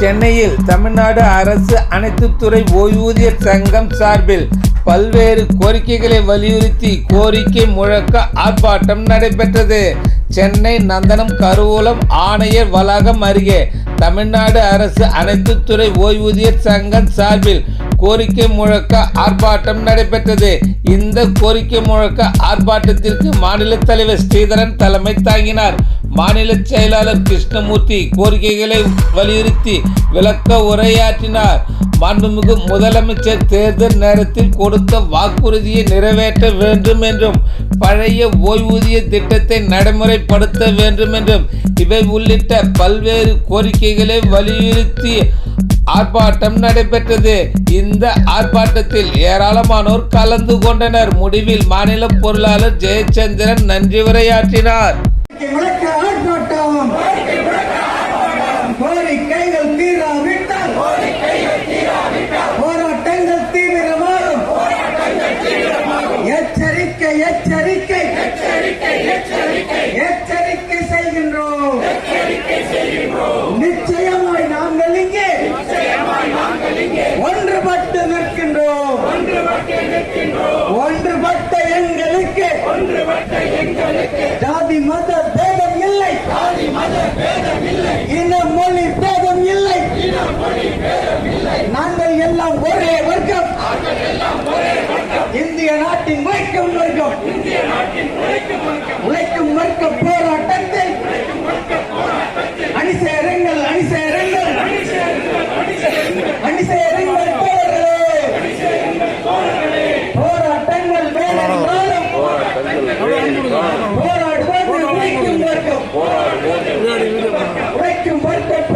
சென்னையில் தமிழ்நாடு அரசு அனைத்து துறை ஓய்வூதியர் சங்கம் சார்பில் பல்வேறு கோரிக்கைகளை வலியுறுத்தி கோரிக்கை முழக்க ஆர்ப்பாட்டம் நடைபெற்றது. சென்னை நந்தனம் கருவூலம் ஆணையர் வளாகம் அருகே தமிழ்நாடு அரசு அனைத்து துறை ஓய்வூதியர் சங்கம் சார்பில் கோரிக்கை முழக்க ஆர்ப்பாட்டம் நடைபெற்றது. இந்த கோரிக்கை முழக்க ஆர்ப்பாட்டத்திற்கு மாநில தலைவர் ஸ்ரீதரன் தலைமை தாங்கினார். மாநில செயலாளர் கிருஷ்ணமூர்த்தி கோரிக்கைகளை வலியுறுத்தி விளக்க உரையாற்றினார். மாண்புமிகு முதலமைச்சர் தேர்தல் நேரத்தில் கொடுத்த வாக்குறுதியை நிறைவேற்ற வேண்டும் என்றும் பழைய ஓய்வூதிய திட்டத்தை நடைமுறைப்படுத்த வேண்டும் என்றும் இவை உள்ளிட்ட பல்வேறு கோரிக்கைகளை வலியுறுத்தி ஆர்ப்பாட்டம் நடைபெற்றது. இந்த ஆர்ப்பாட்டத்தில் ஏராளமானோர் கலந்து கொண்டனர். முடிவில் மாநில பொருளாளர் ஜெயச்சந்திரன் நன்றி உரையாற்றினார். முழக்க ஆர்ப்பாட்டம். கோரிக்கைகள் தீராவிட்டால். போராட்டங்கள் தீவிரமாகும். எச்சரிக்கை எச்சரிக்கை. எச்சரிக்கை செய்கின்றோம். நிச்சயமாய் நாங்கள் இங்கே. ஒன்றுபட்டு நிற்கின்றோம். ஜாதி மத பேதம் இல்லை. ஜாதி மத பேதம் இல்லை. இன மொழி பேதம் இல்லை. இன மொழி பேதம் இல்லை. நாங்கள் எல்லாம் ஒரே வர்க்கம். எல்லாம் ஒரே வர்க்கம். இந்திய நாட்டின் வைக்கம் வர்க்கம் இந்திய நாட்டின் ஒரே Thank you.